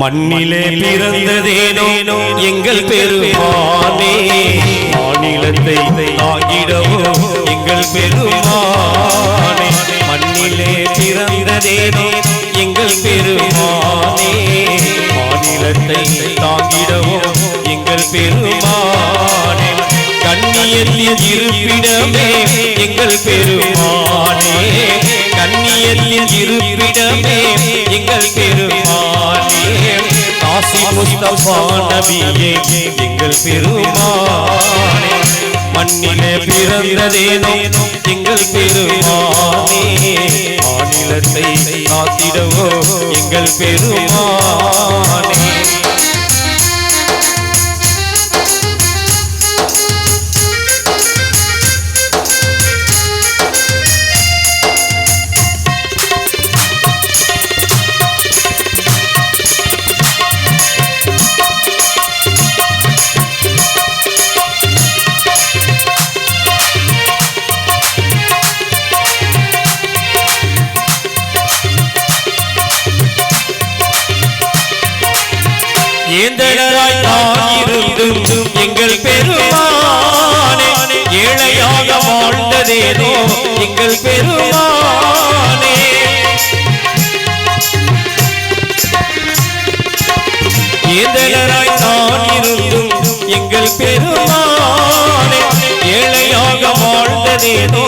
மண்ணிலே பிறந்ததேனோ எங்கள் பெருமானே. மாநிலத்தை தாங்கிடவோ எங்கள் பெருமானே. மண்ணிலே பிறந்ததேனோ எங்கள் பெருமானே. மாநிலத்தை தாங்கிடவோ எங்கள் பெருமானே. கண்ணியத்தில் இருப்பிடமே எங்கள் பெருமானே. கண்ணியத்தில் இரு முஸ்தபா நபியே எங்கள் பெருமானே. மண்ணிலே பிறந்ததேனோ எங்கள் பெருமானே. மாநிலத்தை காத்திடவோ எங்கள் பெருமான். ஏந்தராய் தாயிருந்தும் எங்கள் பெருமானே ஏழையாக வாழ்ந்ததேனோ எங்கள் பெருமானே. ஏந்தராய் தாயிருந்தும் எங்கள் பெருமானே ஏழையாக வாழ்ந்ததேனோ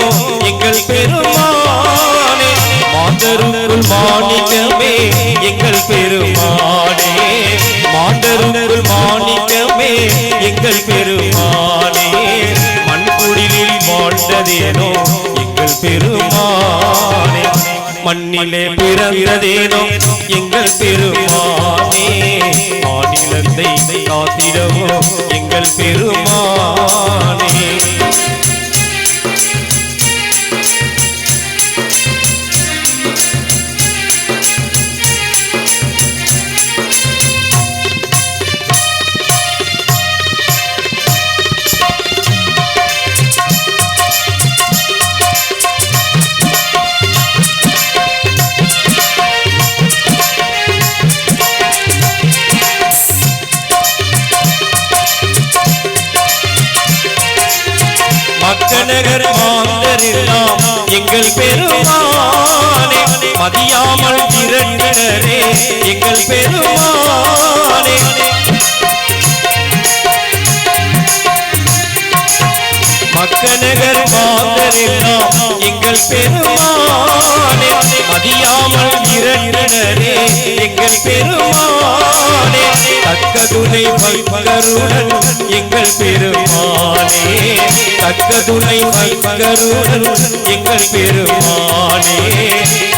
எங்கள் பெருமானே. மாந்தருக்குள் மாணிக்கமே எங்கள் பெருமானே. எங்கள் பெருமானே மண்குடிலில் வாழ்ந்ததேனோ எங்கள் பெருமானே. மண்ணிலே பிறந்ததேனோ எங்கள் பெருமானே. மாநிலத்தை காத்திடவோ எங்கள் பெருமானே. மக்கநகர் மாந்தரெல்லாம் எங்கள் பெருமானே மதியாமல் திரண்டரே எங்கள் பெருமானே. மக்கநகர் மாந்தரெல்லாம் எங்கள் பெருமானே மதியாமல் இரண்டனரே எங்கள் பெருமா தக்கதுணை பங்கருடன் எங்கள் பெருமானே. தக்கதுணை பங்கருடன் எங்கள் பெருமானே.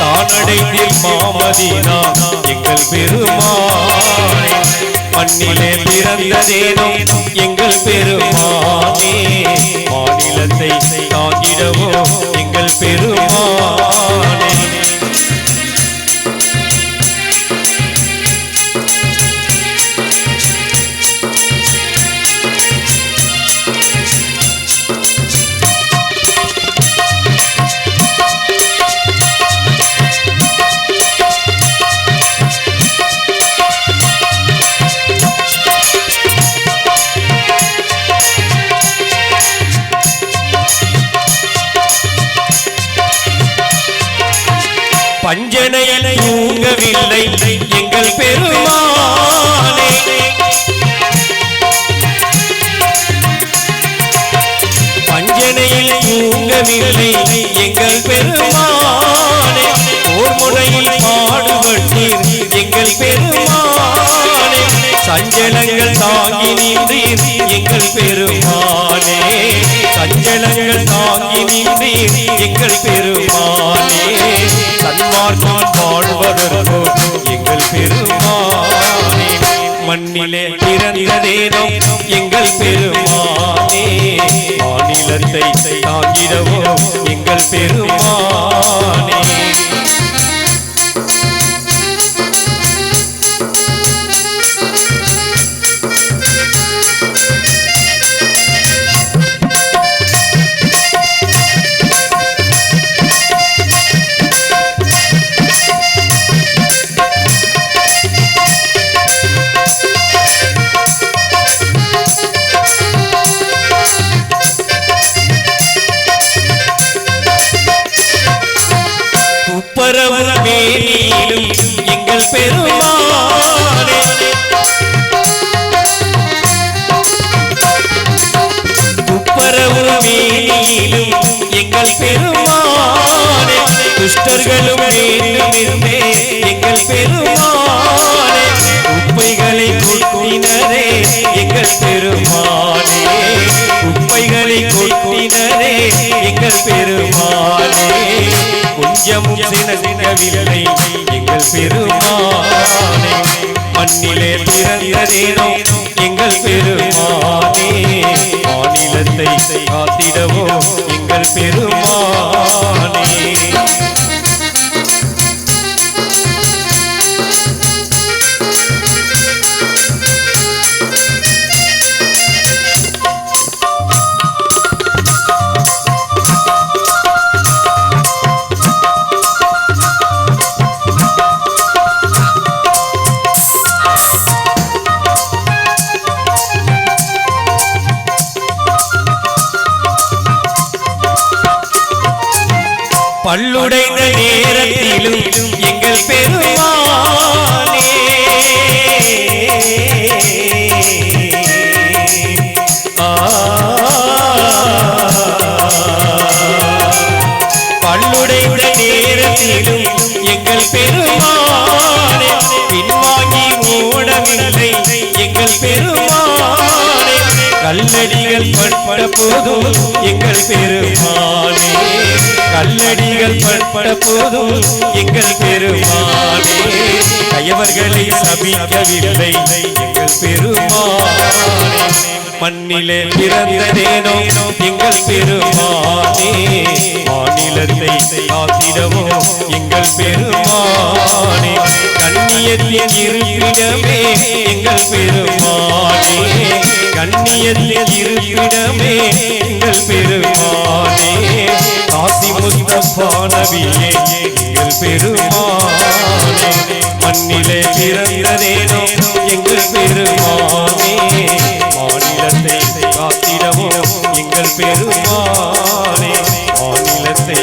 தானடைந்தில் மாமதினா எங்கள் பெருமானே. மண்ணிலே பிறந்ததேனும் எங்கள் பெருமானே. மாநிலத்தை தாங்கிடவோ எங்கள் பெருமானே. பஞ்சனையில் தூங்கவில்லை. எங்கள் பெருமானே. பஞ்சனையில் தூங்கவில்லை. எங்கள் பெருமானே. போர் முறையில் பாடுபட்டீர். எங்கள் பெருமானே. சஞ்சலங்கள் தாங்கி நின்றீர். எங்கள் பெருமானே. சஞ்சலங்கள் தாங்கி நின்றீர். எங்கள் பெருமானே மண்ணிலே பிறந்ததேனோ எங்கள் பெருமானே. மாநிலத்தை தாங்கிடவோ எங்கள் பெருமா துப்பரவு மேனியிலும் எங்கள் பெருமானே. துப்பரவு மேனியிலும் எங்கள் பெருமானே. துஷ்டர்களும் வேண்டுமென்றே எங்கள் பெருமானே. உப்பைகளை கொட்டினரே எங்கள் பெருமானே. உப்பைகளை கொட்டினரே எங்கள் பெருமானே. கொஞ்சமும் சினவில்லை எங்கள் பெருமானே மண்ணிலே பிறந்ததேனோ எங்கள் பெருமானே மாநிலத்தை காத்திடவோ எங்கள் பெருமானே. பல்லுடைந்த நேரத்திலும் எங்கள் பெருமானே. பல்லுடைந்த நேரத்திலும் எங்கள் பெருமானே. பின்வாங்கி ஓடவில்லை எங்கள் பெருமானே. கல்லடிகள் பட்ட போதும் எங்கள் பெருமானே. கல்லடிகள் பட்ட போதும் எங்கள் பெருமானே கையவர்களை சபிக்கவில்லை எங்கள் பெருமானே மண்ணிலே பிறந்ததேனோ எங்கள் பெருமானே மாநிலத்தை காத்திடவோ எங்கள் பெருமானே கண்ணியத்தின் இருப்பிடமே எங்கள் பெருமானே கண்ணியத்தின் இருப்பிடமே எங்கள் பெருமானே வானவியே எங்கள் பெருமானே மண்ணிலே பிறந்ததேனோ எங்கள் பெருமானே. மாநிலத்தை காத்திடவோ எங்கள் பெருமானே மாநிலத்தை